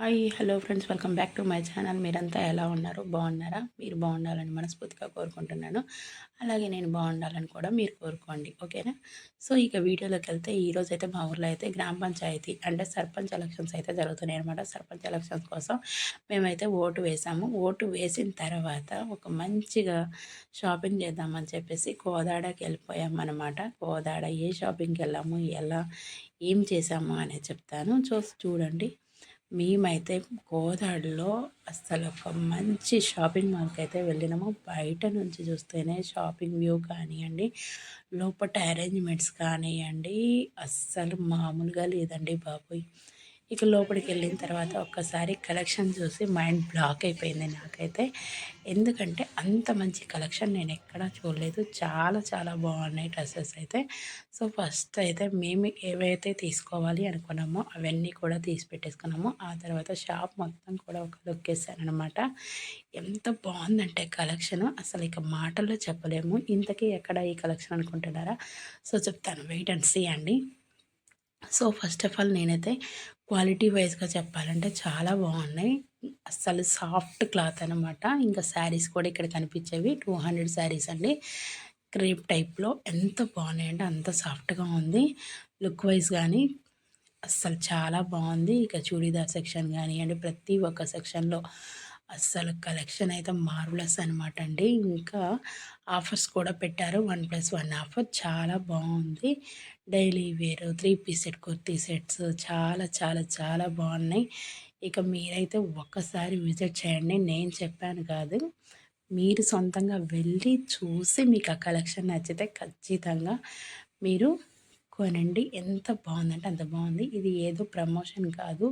Hi hello friends welcome back to my channel. మీరంతా ఎలా ఉన్నారు? బాగున్నారా? మీరు బాగుండాలని మనస్ఫూర్తిగా కోరుకుంటున్నాను. అలాగే నేను బాగుండాలని కూడా మీరు కోరుకోండి. ఓకేనా? సో ఇక వీడియోలోకి వెళ్తే ఈరోజు అయితే మా ఊర్లో అయితే గ్రామ పంచాయతీ అంటే సర్పంచ్ ఎలక్షన్స్ అయితే జరుగుతున్నాయి అనమాట సర్పంచ్ ఎలక్షన్స్ కోసం మేమైతే ఓటు వేసాము. ఓటు వేసిన తర్వాత ఒక మంచిగా షాపింగ్ చేద్దామని చెప్పేసి కోదాడకి వెళ్ళిపోయామన్నమాట కోదాడ ఏ షాపింగ్కి వెళ్ళాము ఎలా ఏం చేసాము అనేది చెప్తాను. చూసి చూడండి. మేమైతే గోదావరిలో అసలు ఒక మంచి షాపింగ్ మాల్కి అయితే వెళ్ళినాము. బయట నుంచి చూస్తేనే షాపింగ్ వ్యూ కానివ్వండి లోపల అరేంజ్మెంట్స్ కానివ్వండి అస్సలు మామూలుగా లేదండి బాబోయ్. ఇక లోపలికి వెళ్ళిన తర్వాత ఒక్కసారి కలెక్షన్ చూసి మైండ్ బ్లాక్ అయిపోయింది నాకైతే. ఎందుకంటే అంత మంచి కలెక్షన్ నేను ఎక్కడా చూడలేదు. చాలా చాలా బాగున్నాయి డ్రెస్సెస్ అయితే. సో ఫస్ట్ అయితే మేము ఏవైతే తీసుకోవాలి అనుకున్నామో అవన్నీ కూడా తీసి పెట్టేసుకున్నాము. ఆ తర్వాత షాప్ మొత్తం కూడా ఒక లుక్ అనమాట ఎంత బాగుందంటే కలెక్షన్. అసలు ఇక మాటల్లో చెప్పలేము. ఇంతకీ ఎక్కడ ఈ కలెక్షన్ అనుకుంటున్నారా? సో చెప్తాను. వెయిట్ అండ్ సీ అండి. సో ఫస్ట్ ఆఫ్ ఆల్ నేనైతే క్వాలిటీ వైజ్గా చెప్పాలంటే చాలా బాగున్నాయి. అస్సలు సాఫ్ట్ క్లాత్ అనమాట ఇంకా శారీస్ కూడా ఇక్కడ కనిపించేవి. టూ హండ్రెడ్ శారీస్ అండి. క్రేప్ టైప్లో ఎంత బాగున్నాయి అంటే అంత సాఫ్ట్గా ఉంది. లుక్ వైజ్ కానీ అస్సలు చాలా బాగుంది. ఇక చూడీదార్ సెక్షన్ కానివ్వండి ప్రతి ఒక్క సెక్షన్లో అస్సలు కలెక్షన్ అయితే మార్వలస్ అనమాట అండి. ఇంకా ఆఫర్స్ కూడా పెట్టారు. One plus one offer. చాలా బాగుంది. Daily wear. Three piece set kurti sets చాలా చాలా చాలా బాగున్నాయి. ఇక మీరైతే ఒక్కసారి విజిట్ చేయండి. నేను చెప్పాను కాదు. మీరు సొంతంగా వెళ్ళి చూసి మీకు ఆ కలెక్షన్ నచ్చితే ఖచ్చితంగా మీరు కొనండి. ఎంత బాగుందంటే అంత బాగుంది. ఇది ఏదో ప్రమోషన్ కాదు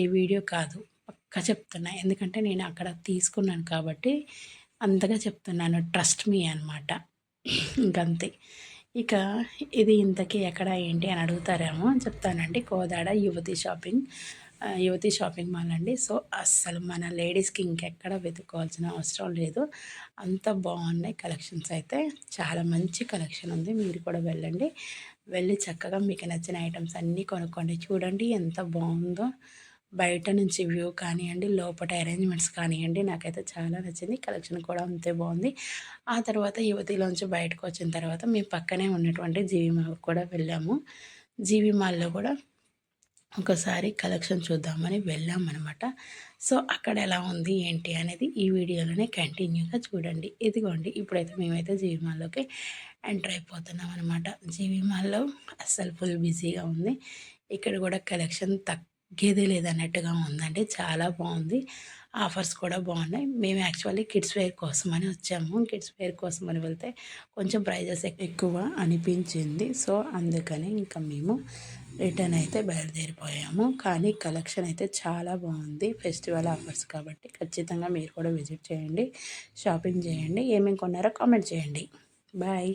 ఏ వీడియో కాదు. పక్క చెప్తున్నా. ఎందుకంటే నేను అక్కడ తీసుకున్నాను కాబట్టి అంతగా చెప్తున్నాను. ట్రస్ట్ మీ అనమాట ఇంకంతే. ఇక ఇది ఇంతకీ ఎక్కడ ఏంటి అని అడుగుతారేమో చెప్తానండి. కోదాడ యువతి షాపింగ్ యువతి షాపింగ్ మాల్ అండి. సో అస్సలు మన లేడీస్కి ఇంకెక్కడ వెతుక్కోవాల్సిన అవసరం లేదు. అంత బాగున్నాయి కలెక్షన్స్ అయితే. చాలా మంచి కలెక్షన్ ఉంది. మీరు కూడా వెళ్ళండి. వెళ్ళి చక్కగా మీకు నచ్చిన ఐటమ్స్ అన్నీ కొనుక్కోండి. చూడండి ఎంత బాగుందో. బయట నుంచి వ్యూ కానివ్వండి లోపల అరేంజ్మెంట్స్ కానివ్వండి నాకైతే చాలా నచ్చింది. కలెక్షన్ కూడా అంతే బాగుంది. ఆ తర్వాత యువతిలోంచి బయటకు వచ్చిన తర్వాత మేము పక్కనే ఉన్నటువంటి జీవి మాల్ కూడా వెళ్ళాము. జీవి మాల్లో కూడా ఒకసారి కలెక్షన్ చూద్దామని వెళ్ళామన్నమాట. సో అక్కడ ఎలా ఉంది ఏంటి అనేది ఈ వీడియోలోనే కంటిన్యూగా చూడండి. ఇదిగోండి ఇప్పుడైతే మేమైతే జీవి మాల్లోకి ఎంటర్ అయిపోతున్నాం అనమాట జీవి మాల్లో అస్సలు ఫుల్ బిజీగా ఉంది. ఇక్కడ కూడా కలెక్షన్ తక్కువ గేదే లేదన్నట్టుగా ఉందండి. చాలా బాగుంది. ఆఫర్స్ కూడా బాగున్నాయి. మేము యాక్చువల్లీ కిడ్స్ వేర్ కోసం అని వచ్చాము. కిడ్స్ వేర్ కోసం అని వెళ్తే కొంచెం ప్రైజెస్ ఎక్కువ అనిపించింది. సో అందుకని ఇంకా మేము రిటర్న్ అయితే బయలుదేరిపోయాము. కానీ కలెక్షన్ అయితే చాలా బాగుంది. ఫెస్టివల్ ఆఫర్స్ కాబట్టి ఖచ్చితంగా మీరు కూడా విజిట్ చేయండి. షాపింగ్ చేయండి. ఏమేమి కొన్నారో కామెంట్ చేయండి. బాయ్.